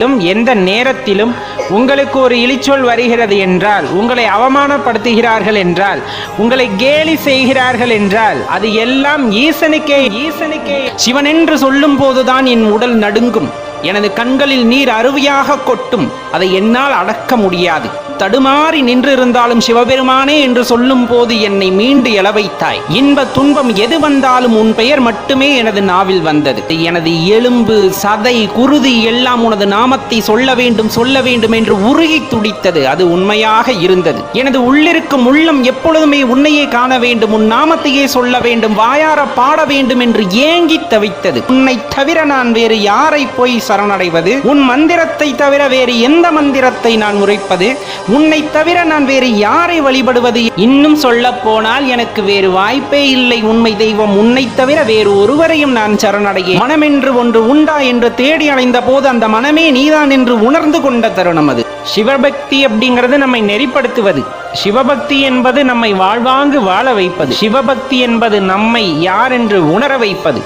எந்த நேரத்திலும் உங்களுக்கு ஒரு இழிச்சொல் வருகிறது என்றால் உங்களை அவமானப்படுத்துகிறார்கள் என்றால் உங்களை கேலி செய்கிறார்கள் என்றால் அது எல்லாம் ஈசனுக்கே ஈசனுக்கே. சிவன் என்று சொல்லும் போதுதான் என் உடல் நடுங்கும். எனது கண்களில் நீர் அருவியாக கொட்டும். அதை என்னால் அடக்க முடியாது. தடுமாறி நின்றிருந்தாலும் சிவபெருமானே என்று சொல்லும் போது என்னை மீண்டு எழ வைத்தாய். இன்ப துன்பம் எது வந்தாலும் உன் பெயர் மட்டுமே எனது நாவில் வந்தது. எனது எலும்பு சதை குருதி எல்லாம் உனது நாமத்தை சொல்ல வேண்டும் சொல்ல வேண்டும் என்று உருகி துடித்தது. அது உண்மையாக இருந்தது. எனது உள்ளிருக்கும் உள்ளம் எப்பொழுதுமே உன்னையே காண வேண்டும் உன் நாமத்தையே சொல்ல வேண்டும் வாயார பாட வேண்டும் என்று ஏங்கி தவித்தது. உன்னை தவிர நான் வேறு யாரை போய் சரணடைவது? உன் மந்திரத்தை தவிர வேறு எந்த மந்திரத்தை நான் உரைப்பது? உன்னை தவிர நான் வேறு யாரை வழிபடுவது? இன்னும் சொல்ல போனால் எனக்கு வேறு வாய்ப்பே இல்லை. உண்மை தெய்வம் உன்னை தவிர வேறு ஒருவரையும் நான் சரணடைய மனமென்று ஒன்று உண்டா என்று தேடி அடைந்த போது அந்த மனமே நீதான் என்று உணர்ந்து கொண்ட தருணம் அது. சிவபக்தி அப்படிங்கிறது நம்மை நெறிப்படுத்துவது. சிவபக்தி என்பது நம்மை வாழ்வாங்கு வாழ வைப்பது. சிவபக்தி என்பது நம்மை யார் என்று உணர வைப்பது.